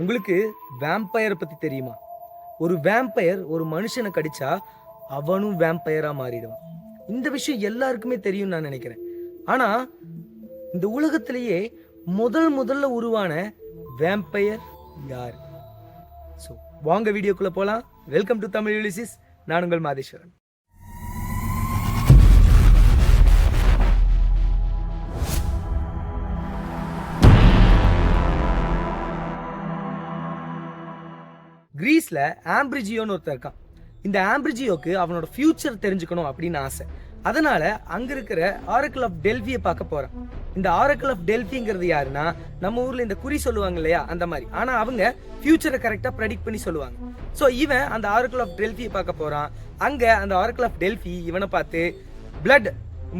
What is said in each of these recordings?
உங்களுக்கு வேம்பயரை பற்றி தெரியுமா? ஒரு வேம்பயர் ஒரு மனுஷனை கடிச்சா அவனும் வேம்பயராக மாறிடுவான். இந்த விஷயம் எல்லாருக்குமே தெரியும் நான் நினைக்கிறேன். ஆனால் இந்த உலகத்திலேயே முதல் முதல்ல உருவான வேம்பயர் யார்? ஸோ வாங்க வீடியோக்குள்ளே போகலாம் வெல்கம் டு தமிழ் யூலிசிஸ் நான் உங்கள் மாதேஸ்வரன். கிரீஸ்ல ஆம்பிரிஜியோன்னு ஒருத்தர் இருக்கான். இந்த ஆம்பிரிஜியோக்கு அவனோட ஃபியூச்சர் தெரிஞ்சுக்கணும் அப்படின்னு ஆசை. அதனால் அங்கே இருக்கிற ஆரக்கிள் ஆஃப் டெல்பியை பார்க்க போறான். இந்த ஆரக்கிள் ஆஃப் டெல்பிங்கிறது யாருன்னா நம்ம ஊரில் இந்த குறி சொல்லுவாங்க இல்லையா அந்த மாதிரி. ஆனால் அவங்க ஃபியூச்சரை கரெக்டாக ப்ரெடிக்ட் பண்ணி சொல்லுவாங்க. ஸோ இவன் அந்த ஆரக்கிள் ஆஃப் டெல்பியை பார்க்க போகிறான் அங்கே அந்த ஆரக்கிள் ஆஃப் டெல்ஃபி இவனை பார்த்து பிளட்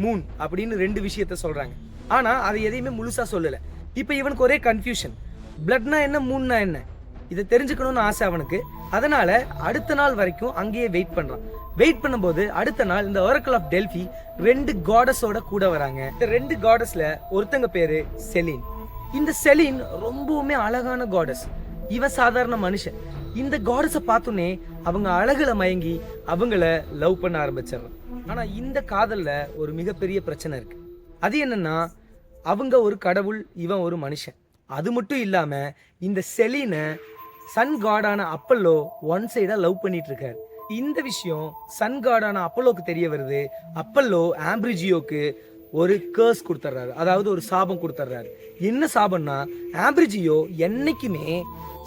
மூன் அப்படின்னு ரெண்டு விஷயத்த சொல்கிறாங்க ஆனால் அதை எதையுமே முழுசாக சொல்லலை. இப்போ இவனுக்கு ஒரே கன்ஃபியூஷன் பிளட்னா என்ன மூன்னா என்ன? இதை தெரிஞ்சுக்கணும்னு ஆசை அவனுக்கு. அதனால அடுத்த நாள் வரைக்கும் அங்கேயே வெயிட் பண்றான். வெயிட் பண்ணும்போது அடுத்த நாள் இந்த ஒரக்கல் ஆஃப் டெல்ஃபி ரெண்டு காடஸோட கூட வராங்க. இந்த ரெண்டு காடஸ்ல ஒருத்தங்க பேரு செலின் இந்த செலின் ரொம்பவுமே அழகான காடஸ் இவன் சாதாரண மனுஷன். இந்த காடஸை பார்த்தோன்னே அவங்க அழகுல மயங்கி அவங்கள லவ் பண்ண ஆரம்பிச்சிடறான். ஆனா இந்த காதல்ல ஒரு மிகப்பெரிய பிரச்சனை இருக்கு. அது என்னன்னா அவங்க ஒரு கடவுள் இவன் ஒரு மனுஷன். அது மட்டும் இல்லாம இந்த செலீனை சன் காடான அப்பல்லோ ஒன் சைடா லவ் பண்ணிட்டு இருக்காரு இந்த விஷயம் சன் காடான அப்பல்லோக்கு தெரிய வருது. அப்பல்லோ ஆம்பிரிஜியோக்கு ஒரு கேர்ஸ் கொடுத்துட்றாரு அதாவது ஒரு சாபம் கொடுத்துட்றாரு என்ன சாபம்னா ஆம்பிரிஜியோ என்னைக்குமே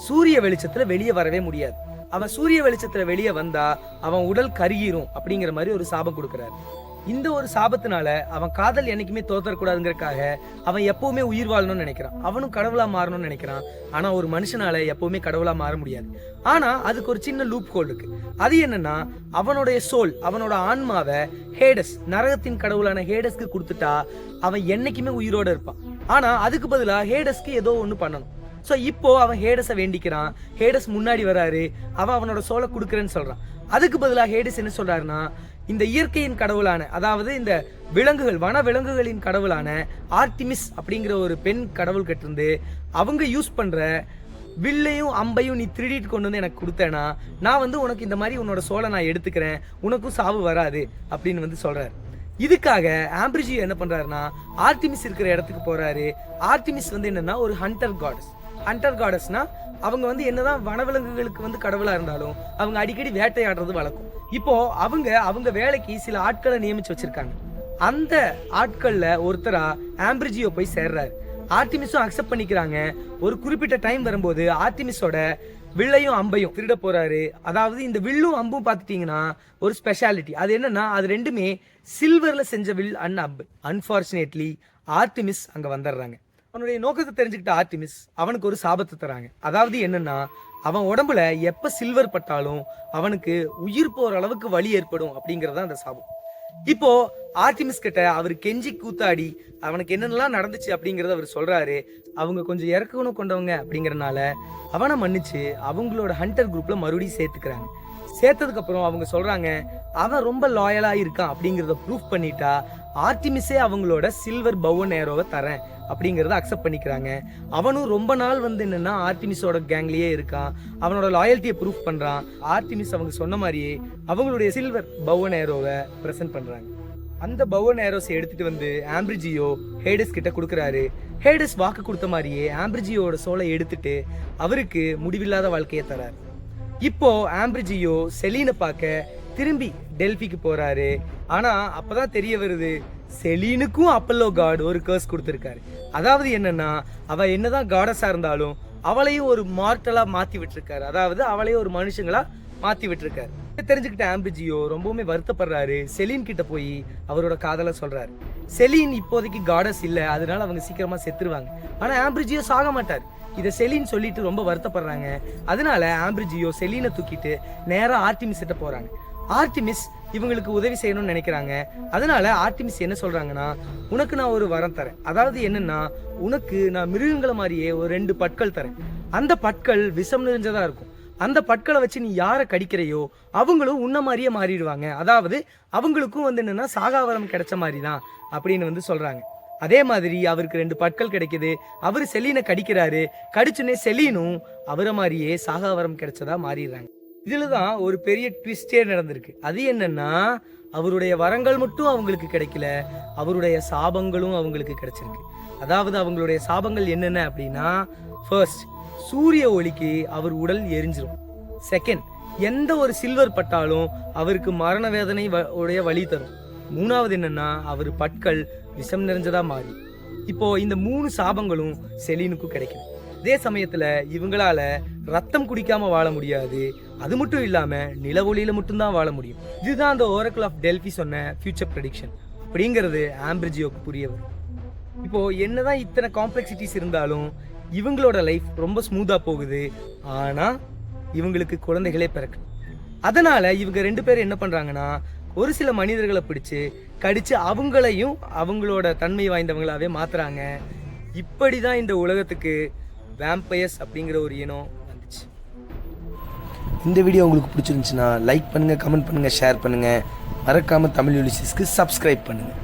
சூரிய வெளிச்சத்துல வெளியே வரவே முடியாது. அவன் சூரிய வெளிச்சத்துல வெளியே வந்தா அவன் உடல் கருகிரும் அப்படிங்கிற மாதிரி ஒரு சாபம் கொடுக்குறாரு. இந்த ஒரு சாபத்தினால அவன் காதல் என்னைக்குமே தோத்தரக்கூடாதுங்கிறக்காக அவன் எப்பவுமே உயிர் வாழணும்னு நினைக்கிறான். அவனும் கடவுளா மாறணும்னு நினைக்கிறான். ஆனா ஒரு மனுஷனால எப்பவுமே கடவுளா மாற முடியாது. ஆனா அதுக்கு ஒரு சின்ன லூப் ஹோல் இருக்கு. அது என்னன்னா அவனுடைய சோல் அவனோட ஆன்மாவை ஹேடஸ் நரகத்தின் கடவுளான ஹேடஸ்க்கு கொடுத்துட்டா அவன் என்னைக்குமே உயிரோட இருப்பான். ஆனா அதுக்கு பதிலாக ஹேடஸ்க்கு ஏதோ ஒன்று பண்ணணும். ஸோ இப்போ அவன் ஹேடஸை வேண்டிக்கிறான். ஹேடஸ் முன்னாடி வராரு. அவன் அவனோட சோலை கொடுக்குறேன்னு சொல்கிறான் அதுக்கு பதிலாக ஹேடஸ் என்ன சொல்கிறாருன்னா இந்த இயற்கையின் கடவுளான அதாவது இந்த விலங்குகள் வன விலங்குகளின் கடவுளான ஆர்டிமிஸ் அப்படிங்கிற ஒரு பெண் கடவுள் கட்டிருந்து அவங்க யூஸ் பண்ணுற வில்லையும் அம்பையும் நீ திருடிட்டு கொண்டு வந்து எனக்கு கொடுத்தேனா நான் வந்து உனக்கு இந்த மாதிரி உன்னோட சோலை நான் எடுத்துக்கிறேன். உனக்கும் சாவு வராது அப்படின்னு வந்து சொல்கிறார் இதுக்காக ஆம்பிரிஜி என்ன பண்ணுறாருன்னா ஆர்டிமிஸ் இருக்கிற இடத்துக்கு போகிறாரு ஆர்டிமிஸ் வந்து என்னென்னா ஒரு ஹண்டர் காட்ஸ் ஹண்டர் காடஸ்னா அவங்க வந்து என்னதான் வனவிலங்குகளுக்கு வந்து கடவுளாக இருந்தாலும் அவங்க அடிக்கடி வேட்டையாடுறது வழக்கம். இப்போ அவங்க அவங்க வேலைக்கு சில ஆட்களை நியமிச்சு வச்சிருக்காங்க. அந்த ஆட்களில் ஒருத்தரா ஆம்பிரிஜியோ போய் சேர்றாரு. ஆர்டிமிஸும் அக்செப்ட் பண்ணிக்கிறாங்க. ஒரு குறிப்பிட்ட டைம் வரும்போது ஆர்டிமிஸோட வில்லையும் அம்பையும் திருட போறாரு. அதாவது இந்த வில்லும் அம்பும் பார்த்துட்டீங்கன்னா ஒரு ஸ்பெஷாலிட்டி அது என்னன்னா அது ரெண்டுமே சில்வர்ல செஞ்ச வில் அண்ட் அம்பு. அன்பார்ச்சுனேட்லி ஆர்டிமிஸ் அங்க வந்துடுறாங்க. அவனுடைய நோக்கத்தை தெரிஞ்சுக்கிட்ட ஆர்டிமிஸ் அவனுக்கு ஒரு சாபத்தை தராங்க. அதாவது என்னன்னா அவன் உடம்புல எப்ப சில்வர் பட்டாலும் அவனுக்கு உயிர் போற அளவுக்கு வலி ஏற்படும் அப்படிங்கறத தான் அந்த சாபம். இப்போ ஆர்டிமிஸ் கிட்ட அவர் கெஞ்சி கூத்தாடி அவனுக்கு என்னென்னலாம் நடந்துச்சு அப்படிங்கறத அவர் சொல்றாரு. அவங்க கொஞ்சம் இறக்கணும் கொண்டவங்க அப்படிங்கறனால அவனை மன்னிச்சு அவங்களோட ஹண்டர் குரூப்ல மறுபடியும் சேர்த்துக்கிறாங்க. சேர்த்ததுக்கு அப்புறம் அவங்க சொல்றாங்க அவன் ரொம்ப லாயலா இருக்கான் அப்படிங்கறத ப்ரூஃப் பண்ணிட்டா ஆர்டிமிஸே அவங்களோட சில்வர் பவன் ஏரோவை தரேன் அப்படிங்கிறத அக்செப்ட் பண்ணிக்கிறாங்க. அவனும் ரொம்ப நாள் வந்து என்னன்னா ஆர்டிமிஸோட கேங்லேயே இருக்கான். அவனோட லாயல்ட்டியை ப்ரூஃப் பண்ணுறான் ஆர்டிமிஸ் அவங்க சொன்ன மாதிரியே அவங்களுடைய சில்வர் பவன் ஏரோவை ப்ரெசென்ட் பண்ணுறாங்க அந்த பவன் ஏரோஸ் எடுத்துட்டு வந்து ஆம்பிரிஜியோ ஹேடஸ் கிட்ட கொடுக்குறாரு. ஹேடஸ் வாக்கு கொடுத்த மாதிரியே ஆம்பிரிஜியோட சோலை எடுத்துட்டு அவருக்கு முடிவில்லாத வாழ்க்கையை தரார். இப்போ ஆம்பிரிஜியோ செலீனை பார்க்க திரும்பி டெல்பிக்கு ஆனால் அப்போ தான் தெரிய வருது செலீனுக்கும் அப்பல்லோ காட் ஒரு கேர்ஸ் கொடுத்துருக்காரு. அதாவது என்னன்னா அவள் என்னதான் காடஸாக இருந்தாலும் அவளையும் ஒரு மார்ட்டலாக மாற்றி விட்டுருக்காரு. அதாவது அவளையும் ஒரு மனுஷங்களாக மாற்றி விட்டுருக்காரு. தெரிஞ்சுக்கிட்ட ஆம்பிஜியோ ரொம்பவுமே வருத்தப்படுறாரு. செலீன் கிட்ட போய் அவரோட காதலை சொல்றாரு. செலீன் இப்போதைக்கு காடஸ் இல்லை அதனால அவங்க சீக்கிரமா செத்துருவாங்க. ஆனா ஆம்பிரிஜியோ சாக மாட்டார். இதை செலீன் சொல்லிட்டு ரொம்ப வருத்தப்படுறாங்க. அதனால ஆம்பிரிஜியோ செலீனை தூக்கிட்டு நேராக ஆர்டிமிஸ் போறாங்க. ஆர்டிமிஸ் இவங்களுக்கு உதவி செய்யணும்னு நினைக்கிறாங்க. அதனால ஆர்டிமிஸ் என்ன சொல்றாங்கன்னா உனக்கு நான் ஒரு வரம் தரேன். அதாவது என்னன்னா உனக்கு நான் மிருகங்களை மாதிரியே ஒரு ரெண்டு பற்கள் தரேன். அந்த பற்கள் விஷம் நிறைஞ்சதா இருக்கும். அந்த பற்களை வச்சு நீ யாரை கடிக்கிறையோ அவங்களும் உன்ன மாதிரியே மாறிடுவாங்க. அதாவது அவங்களுக்கும் வந்து என்னன்னா சாகாவரம் கிடைச்ச மாதிரி தான் அப்படின்னு வந்து சொல்றாங்க. அதே மாதிரி அவருக்கு ரெண்டு பற்கள் கிடைக்குது. அவர் செலீனை கடிக்கிறாரு. கடிச்சுனே செலீனும் அவரை மாதிரியே சாகாவரம் கிடைச்சதா மாறிடுறாங்க. இதில் தான் ஒரு பெரிய ட்விஸ்டே நடந்திருக்கு. அது என்னன்னா அவருடைய வரங்கள் மட்டும் அவங்களுக்கு கிடைக்கல அவருடைய சாபங்களும் அவங்களுக்கு கிடைச்சிருக்கு. அதாவது அவங்களுடைய சாபங்கள் என்னென்ன அப்படின்னா ஃபர்ஸ்ட் சூரிய ஒளிக்கு அவர் உடல் எரிஞ்சிரும். செகண்ட் எந்த ஒரு சில்வர் பட்டாலும் அவருக்கு மரண வேதனை வ- உடைய வழி தரும். மூணாவது என்னன்னா அவர் பற்கள் விஷம் நிறைஞ்சதா மாறி. இப்போ இந்த மூணு சாபங்களும் செலினுக்கும் கிடைக்கும் அதே சமயத்தில் இவங்களால ரத்தம் குடிக்காம வாழ முடியாது. அது மட்டும் இல்லாமல் நிலவொலியில் மட்டும்தான் வாழ முடியும். இதுதான் அந்த ஓரக்கல் ஆஃப் டெல்பி சொன்ன ஃபியூச்சர் ப்ரடிக்ஷன் அப்படிங்கிறது ஆம்பிரிஜியோக்கு புரிய வரும் இப்போ என்னதான் இத்தனை காம்ப்ளெக்சிட்டிஸ் இருந்தாலும் இவங்களோட லைஃப் ரொம்ப ஸ்மூத்தாக போகுது. ஆனால் இவங்களுக்கு குழந்தைகளே பிறக்கணும். அதனால இவங்க ரெண்டு பேரும் என்ன பண்ணுறாங்கன்னா ஒரு சில மனிதர்களை பிடிச்சு கடிச்சு அவங்களையும் அவங்களோட தன்மை வாய்ந்தவங்களாவே மாத்துறாங்க. இப்படிதான் இந்த உலகத்துக்கு வேம்பயர்ஸ் அப்படிங்கிற ஒரு இனம் வந்துச்சு. இந்த வீடியோ உங்களுக்கு பிடிச்சிருந்துச்சுன்னா லைக் பண்ணுங்கள் கமெண்ட் பண்ணுங்கள் ஷேர் பண்ணுங்கள் மறக்காமல் தமிழ் யூலிசிஸ்க்கு சப்ஸ்கிரைப் பண்ணுங்கள்